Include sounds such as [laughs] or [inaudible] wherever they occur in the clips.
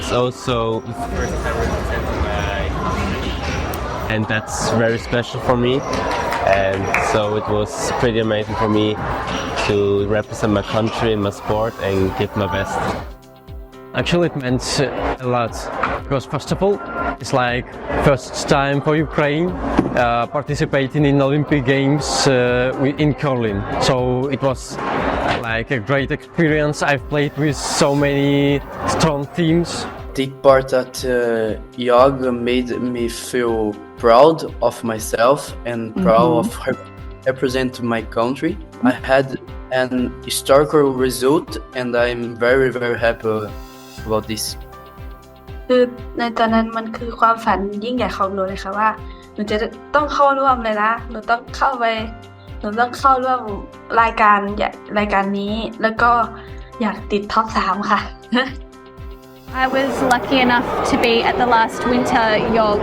it's also the first time representing my and that's very special for me. And so it was pretty amazing for me to represent my country in my sport and give my best. Actually, it meant a lot because first of all, it's like first time for Ukraine uh, participating in Olympic Games uh, in curling. So it was like a great experience. I've played with so many strong teams. take part at uh, YOG made me feel proud of myself and proud of rep- represent my country. I had an historical result and I'm very very happy about this. คือในตอนนั้นมันคือความฝันยิ่งใหญ่ของหนูเลยค่ะว่าหนูจะต้องเข้าร่วมเลยนะหนูต้องเข้าไป หนูต้องเข้าร่วมรายการใหญ่รายการนี้ แล้วก็อยากติดท็อปสามค่ะ [laughs] I was lucky enough to be at the last Winter Yog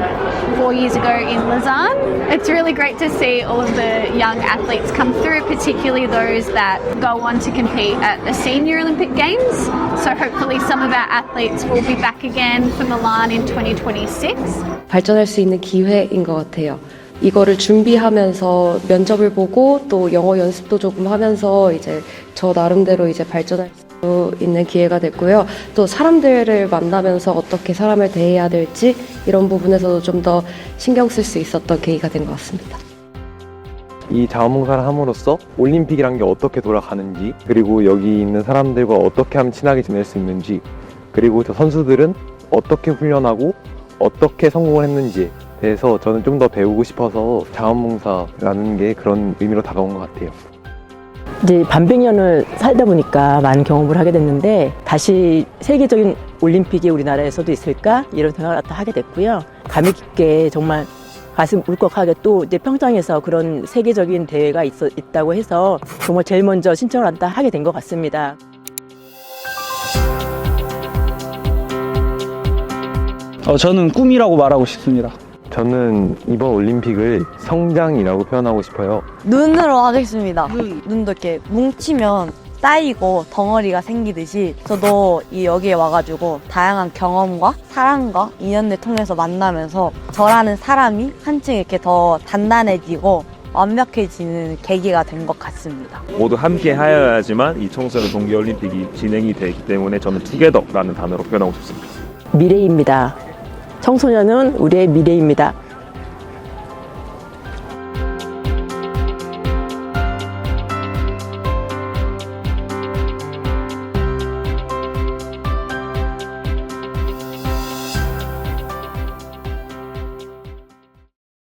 four years ago in Lausanne. It's really great to see all of the young athletes come through, particularly those that go on to compete at the Senior Olympic Games. So hopefully some of our athletes will be back again for Milan in 2026. 발전할 수 있는 기회인 것 같아요. 이거를 준비하면서 면접을 보고 또 영어 연습도 조금 하면서 이제 저 나름대로 이제 발전할 수 있는 기회가 됐고요. 또 사람들을 만나면서 어떻게 사람을 대해야 될지 이런 부분에서도 좀 더 신경 쓸 수 있었던 계기가 된 것 같습니다. 이 자원봉사를 함으로써 올림픽이란 게 어떻게 돌아가는지 그리고 여기 있는 사람들과 어떻게 하면 친하게 지낼 수 있는지 그리고 저 선수들은 어떻게 훈련하고 어떻게 성공을 했는지 에 대해서 저는 좀 더 배우고 싶어서 자원봉사라는 게 그런 의미로 다가온 것 같아요. 이제 반백년을 살다 보니까 많은 경험을 하게 됐는데 다시 세계적인 올림픽이 우리나라에서도 있을까 이런 생각을 또 하게 됐고요. 감명 깊게 정말 가슴 울컥하게 또 이제 평창에서 그런 세계적인 대회가 있, 있다고 해서 정말 제일 먼저 신청을 한다 하게 된 것 같습니다. 어, 저는 꿈이라고 말하고 싶습니다. 저는 이번 올림픽을 성장이라고 표현하고 싶어요. 눈으로 하겠습니다. 눈도 이렇게 뭉치면 쌓이고 덩어리가 생기듯이 저도 이 여기에 와가지고 다양한 경험과 사랑과 인연을 통해서 만나면서 저라는 사람이 한층 이렇게 더 단단해지고 완벽해지는 계기가 된 것 같습니다. 모두 함께 하여야지만 이 청소년 동계올림픽이 진행이 되기 때문에 저는 투게더라는 단어로 표현하고 싶습니다. 미래입니다. 청소년은 우리의 미래입니다.